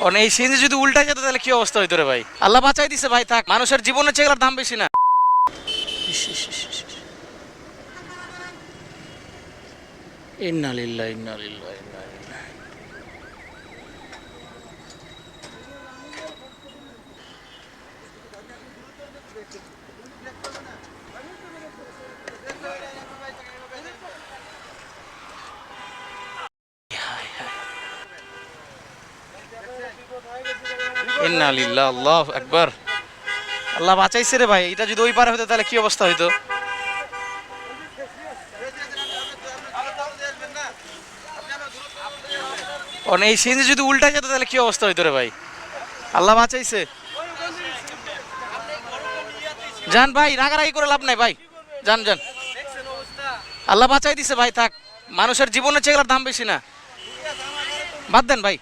কারণ এই সিএনজি যদি উল্টা যেত তাহলে কি অবস্থা হইতো রে ভাই? আল্লাহ বাঁচাই দিছে ভাই থাক। মানুষের জীবনের চেয়ে দাম বেশি না। ইস, ইস, ইস, ইন্না আল্লাহ একবার আল্লাহ বাঁচাইছে রে ভাই, এটা যদি ওই পারে হতো তাহলে কি অবস্থা হইতো? এই সিএনজি যদি উল্টা যেত তাহলে কি অবস্থা হইতো রে ভাই? আল্লাহ বাঁচাইছে। যান ভাই, রাগারাগি করে লাভ নাই ভাই। যান যান। আল্লাহ বাঁচাই দিছে ভাই, থাক। মানুষের জীবনের চেয়ে দাম বেশি না। বাদ দেন ভাই।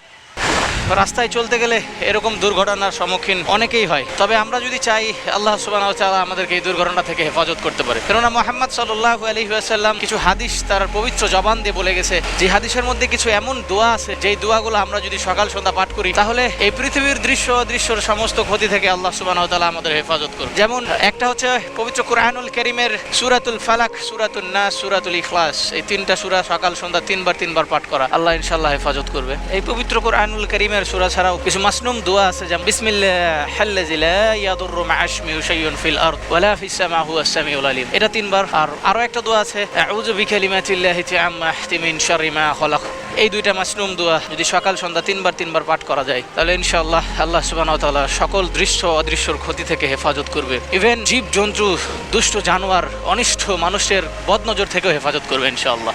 রাস্তায় চলতে গেলে এরকম দুর্ঘটনার সম্মুখীন অনেকেই হয়। তবে আমরা যদি চাই, আল্লাহ সুবাহ আমাদেরকে এই দুর্ঘটনা থেকে হেফাজত করতে পারে। কেননা মোহাম্মদ সাল্লাহ আলী আসাল্লাম কিছু হাদিস তার পবিত্র জবান দিয়ে বলে গেছে যে, হাদিসের মধ্যে কিছু এমন দোয়া আছে, যেই দোয়াগুলো আমরা যদি সকাল সন্ধ্যা পাঠ করি, তাহলে এই পৃথিবীর দৃশ্য অদৃশ্যর সমস্ত ক্ষতি থেকে আল্লাহ সুবাহ আমাদের হেফাজত করবে যেমন একটা হচ্ছে পবিত্র কুরআনুল করিমের সুরাতুল ফালাক সুরাতুল নাস, সুরাতুল ইখলাস। এই তিনটা সুরা সকাল সন্ধ্যা তিনবার তিনবার পাঠ করা আল্লাহ ইনশাল্লাহ হেফাজত করবে। এই পবিত্র কুরআনুল করিমের সুরা ছাড়াও কিছু মাসনুম দোয়া আছে, যেমন বিসমিল্লাহ হাল্লাজি লা ইয়াদুররু মা ইসমিহি শাইউন ফিল আরদ ওয়ালা ফিস সামা হুয়া সামিউল আলিম। এটা তিনবার। আর আরও একটা দোয়া আছে, আউযু বিকালিমাতিল্লাহি তাআম্মাতি মিন শাররি মা খালাক। এই দুইটা মাসনুম দোয়া যদি সকাল, সন্ধ্যা তিনবার তিনবার পাঠ করা যায়, তাহলে ইনশাআল্লাহ আল্লাহ সুবহানাহু তাআলা সকল দৃশ্য অদৃশ্যর ক্ষতি থেকে হেফাজত করবে। ইভেন জীব জন্তু দুষ্ট জানোয়ার, অনিষ্ট মানুষের বদনজর থেকেও হেফাজত করবে ইনশাআল্লাহ।